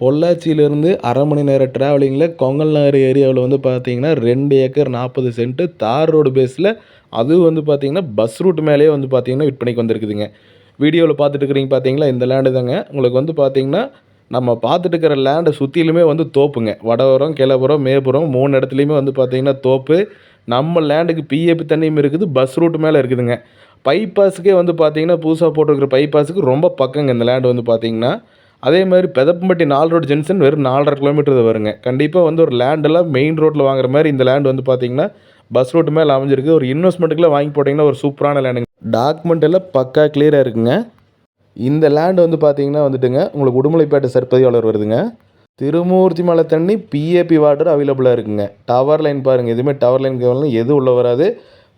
பொள்ளாச்சியிலேருந்து அரை மணி நேர ட்ராவலிங்கில் கொங்கல் நகர் ஏரியாவில் வந்து பார்த்தீங்கன்னா ரெண்டு ஏக்கர் நாற்பது சென்ட்டு தார் ரோடு பேஸில் அதுவும் வந்து பார்த்தீங்கன்னா பஸ் ரூட் மேலேயே வந்து பார்த்தீங்கன்னா விற்பனைக்கு வந்திருக்குதுங்க. வீடியோவில் பார்த்துட்டு இருக்கிறீங்க பார்த்தீங்களா இந்த லேண்டு தாங்க. உங்களுக்கு வந்து பார்த்தீங்கன்னா நம்ம பார்த்துட்டு இருக்கிற லேண்டை சுற்றிலுமே வந்து தோப்புங்க. வடபுறம் கிழபுறம் மேபுறம் மூணு இடத்துலையுமே வந்து பார்த்தீங்கன்னா தோப்பு. நம்ம லேண்டுக்கு பிஏபி தண்ணியும் இருக்குது பஸ் ரூட் மேலே இருக்குதுங்க. பைபாஸுக்கே வந்து பார்த்தீங்கன்னா புதுசாக போட்டிருக்கிற பைபாஸுக்கு ரொம்ப பக்கங்க இந்த லேண்டு வந்து பார்த்தீங்கன்னா அதே மாதிரி பெதப்பம்பட்டி நாலு ரோடு ஜங்ஷன் வெறும் நாலரை கிலோமீட்டர் வருங்க. கண்டிப்பாக வந்து ஒரு லேண்டெல்லாம் மெயின் ரோட்டில் வாங்குற மாதிரி இந்த லேண்ட் வந்து பார்த்தீங்கன்னா பஸ் ரோட்டு மேலே அமைஞ்சிருக்கு. ஒரு இன்வெஸ்ட்மெண்ட்டுக்குலாம் வாங்கி போட்டிங்கன்னா ஒரு சூப்பரான லேண்டுங்க டாக்குமெண்ட் எல்லாம் பக்கா கிளியராக இருக்குங்க. இந்த லேண்ட் வந்து பார்த்தீங்கன்னா வந்துட்டுங்க உங்களுக்கு உடுமலைப்பேட்டை சர்ப்பதிவாளர் வருதுங்க. திருமூர்த்தி மலை தண்ணி பிஏபி வாட்டர் அவைலபிளாக இருக்குங்க. டவர் லைன் பாருங்கள் எதுவுமே டவர் லைன் எதுவும் உள்ள வராது.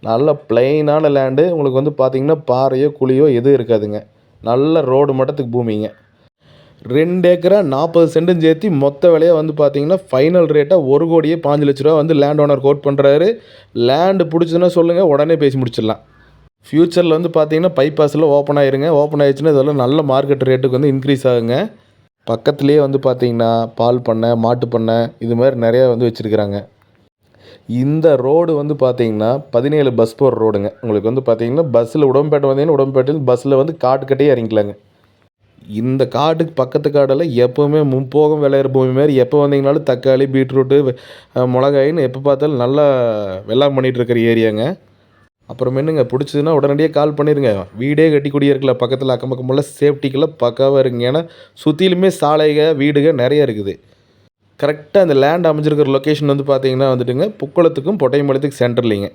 நல்ல பிளெயினான லேண்டு உங்களுக்கு வந்து பார்த்தீங்கன்னா பாறையோ குழியோ எதுவும் இருக்காதுங்க. நல்ல ரோடு மட்டத்துக்கு பூமிங்க. ரெண்டு ஏக்கரா நாற்பது சென்டும் சேர்த்து மொத்த விலையாக வந்து பார்த்தீங்கன்னா ஃபைனல் ரேட்டாக ஒரு கோடியே பாஞ்சு லட்ச ரூபா வந்து லேண்ட் ஓனர் கோட் பண்ணுறாரு லேண்டு பிடிச்சதுன்னா சொல்லுங்கள் உடனே பேசி முடிச்சிடலாம். ஃப்யூச்சரில் வந்து பார்த்தீங்கன்னா பைபாஸில் ஓப்பன் ஆயிருங்க. ஓப்பன் ஆயிடுச்சுன்னா இதெல்லாம் நல்ல மார்க்கெட் ரேட்டுக்கு வந்து இன்க்ரீஸ் ஆகுங்க. பக்கத்துலேயே வந்து பார்த்தீங்கன்னா பால் பண்ணை மாட்டு பண்ணை இது மாதிரி நிறையா வந்து வச்சுருக்குறாங்க. இந்த ரோடு வந்து பார்த்தீங்கன்னா பதினேழு பஸ் போகிற ரோடுங்க உங்களுக்கு வந்து பார்த்தீங்கன்னா பஸ்ஸில் உடம்பேட்டை வந்தீங்கன்னா உடம்பேட்டையில் பஸ்ஸில் வந்து காட்டுக்கட்டையே இறங்கிக்கலாங்க. இந்த காட்டுக்கு பக்கத்து காடெல்லாம் எப்போவுமே முப்போகம் விளையிற பூமி மாதிரி. எப்போ வந்தீங்கனாலும் தக்காளி பீட்ரூட்டு மிளகாயின்னு எப்போ பார்த்தாலும் நல்லா வெள்ளாம் பண்ணிகிட்ருக்கிற ஏரியாங்க. அப்புறம் என்னங்க பிடிச்சதுன்னா உடனடியாக கால் பண்ணிடுங்க வீடே கட்டி குடியிருக்கல பக்கத்தில் அக்கம் பக்கமெல்லாம் சேஃப்டிக்கெல்லாம் பக்காவாக இருக்குங்க ஏன்னா சுற்றிலுமே சாலைக வீடுக நிறைய இருக்குது. கரெக்டாக அந்த லேண்ட் அமைஞ்சிருக்கிற லொக்கேஷன் வந்து பார்த்தீங்கன்னா வந்துட்டுங்க புக்குளத்துக்கும் சென்டர் சென்டர்லிங்க